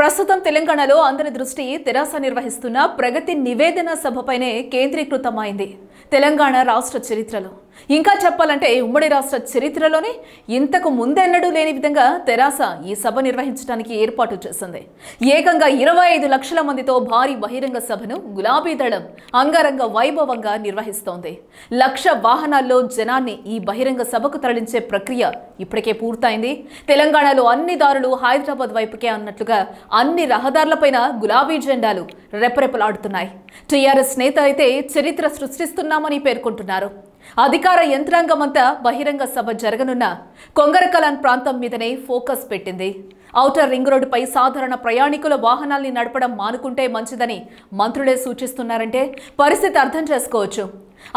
ప్రస్తుతం తెలంగాణలో అందరి దృష్టి తెరాస నిర్వహిస్తున్న ప్రగతి నివేదన సభపైనే కేంద్రీకృతమైంది. తెలంగాణ రాష్ట్ర చరిత్రలో. ఇంకా చెప్పాలంటే ఉమ్మడి రాష్ట్ర చరిత్రలోనే ఇంతకు ముందెన్నడూ లేని విధంగా తెరాస ఈ సభ నిర్వహించడానికి ఏర్పాటు చేసింది. ఏకంగా ఇరవై ఐదు లక్షల మందితో భారీ బహిరంగ సభను గులాబీ దళం అంగరంగ వైభవంగా నిర్వహిస్తోంది. లక్ష వాహనాల్లో జనాన్ని ఈ బహిరంగ సభకు తరలించే ప్రక్రియ ఇప్పటికే పూర్తయింది. తెలంగాణలో అన్ని దారులు హైదరాబాద్ వైపుకే అన్నట్లుగా అన్ని రహదారులపైన గులాబీ జెండాలు రెపరెపలాడుతున్నాయి. టీఆర్ఎస్ నేత అయితే చరిత్ర సృష్టిస్తున్నామని పేర్కొంటున్నారు. అధికార యంత్రాంగమంతా బహిరంగ సభ జరగనున్న కొంగరకలాన్ ప్రాంతం మీదనే ఫోకస్ పెట్టింది. ఔటర్ రింగ్ రోడ్డుపై సాధారణ ప్రయాణికుల వాహనాల్ని నడపడం మానుకుంటే మంచిదని మంత్రులే సూచిస్తున్నారంటే పరిస్థితి అర్థం చేసుకోవచ్చు.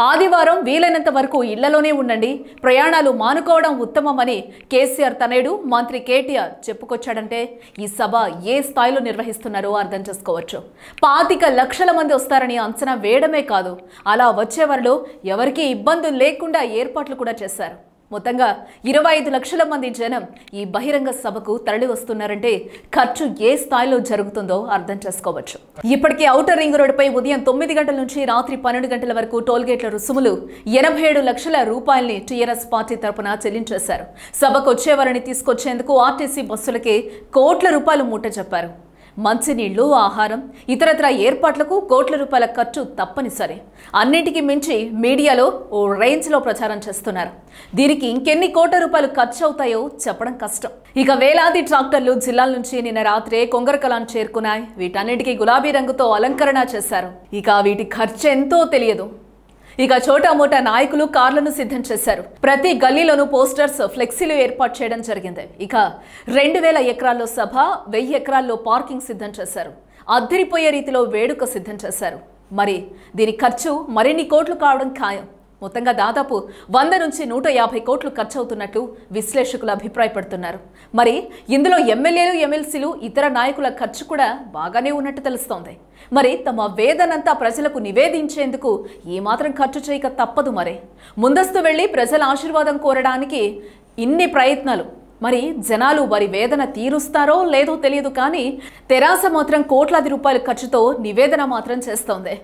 ఆదివారం వీలైనంత వరకు ఇళ్ళలోనే ఉండండి. ప్రయాణాలు మానుకోవడం ఉత్తమమని కేసీఆర్ తనేడు మంత్రి కేటీఆర్ చెప్పుకొచ్చాడంటే ఈ సభ ఏ స్థాయిలో నిర్వహిస్తున్నారో అర్థం చేసుకోవచ్చు. పాతిక లక్షల మంది వస్తారని అంచనా వేయడమే కాదు అలా వచ్చేవారిలో ఎవరికీ ఇబ్బందులు లేకుండా ఏర్పాట్లు కూడా చేశారు. మొత్తంగా ఇరవై ఐదు లక్షల మంది జనం ఈ బహిరంగ సభకు తరలి వస్తున్నారంటే ఖర్చు ఏ స్థాయిలో జరుగుతుందో అర్థం చేసుకోవచ్చు. ఇప్పటికే ఔటర్ రింగ్ రోడ్డుపై ఉదయం తొమ్మిది గంటల నుంచి రాత్రి పన్నెండు గంటల వరకు టోల్గేట్ల రుసుములు ఎనభై ఏడు లక్షల రూపాయల్ని టీఆర్ఎస్ పార్టీ తరపున చెల్లించేశారు. సభకు వచ్చేవారిని తీసుకొచ్చేందుకు ఆర్టీసీ బస్సులకే కోట్ల రూపాయలు మూట చెప్పారు మంచినీళ్ళు ఆహారం ఇతరత్ర ఏర్పాట్లకు కోట్ల రూపాయల ఖర్చు తప్పనిసరి. అన్నిటికీ మించి మీడియాలో ఓ రేంజ్లో ప్రచారం చేస్తున్నారు. దీనికి ఇంకెన్ని కోట్ల రూపాయలు ఖర్చు అవుతాయో చెప్పడం కష్టం. ఇక వేలాది ట్రాక్టర్లు జిల్లాల నుంచి నిన్న రాత్రే కొంగరకలాన్ చేరుకున్నాయి. వీటన్నిటికీ గులాబీ రంగుతో అలంకరణ చేశారు. ఇక వీటి ఖర్చు ఎంతో తెలియదు. ఇక చోటా మోటా నాయకులు కార్లను సిద్ధం చేశారు. ప్రతి గల్లీలోనూ పోస్టర్స్ ఫ్లెక్సీలు ఏర్పాటు చేయడం జరిగింది. ఇక రెండు వేల ఎకరాల్లో సభ వెయ్యి ఎకరాల్లో పార్కింగ్ సిద్ధం చేశారు. అద్దరిపోయే రీతిలో వేడుక సిద్ధం చేశారు. మరి దీని ఖర్చు మరిన్ని కోట్లు కావడం ఖాయం. మొత్తంగా దాదాపు వంద నుంచి నూట యాభై కోట్లు ఖర్చు అవుతున్నట్లు విశ్లేషకులు అభిప్రాయపడుతున్నారు. మరి ఇందులో ఎమ్మెల్యేలు ఎమ్మెల్సీలు ఇతర నాయకుల ఖర్చు కూడా బాగానే ఉన్నట్టు తెలుస్తోంది. మరి తమ వేదనంతా ప్రజలకు నివేదించేందుకు ఏమాత్రం ఖర్చు చేయక తప్పదు మరి. ముందస్తు వెళ్ళి ప్రజల ఆశీర్వాదం కోరడానికి ఇన్ని ప్రయత్నాలు. మరి జనాలు వారి వేదన తీరుస్తారో లేదో తెలియదు కానీ తెరాస మాత్రం కోట్లాది రూపాయల ఖర్చుతో నివేదన మాత్రం చేస్తోంది.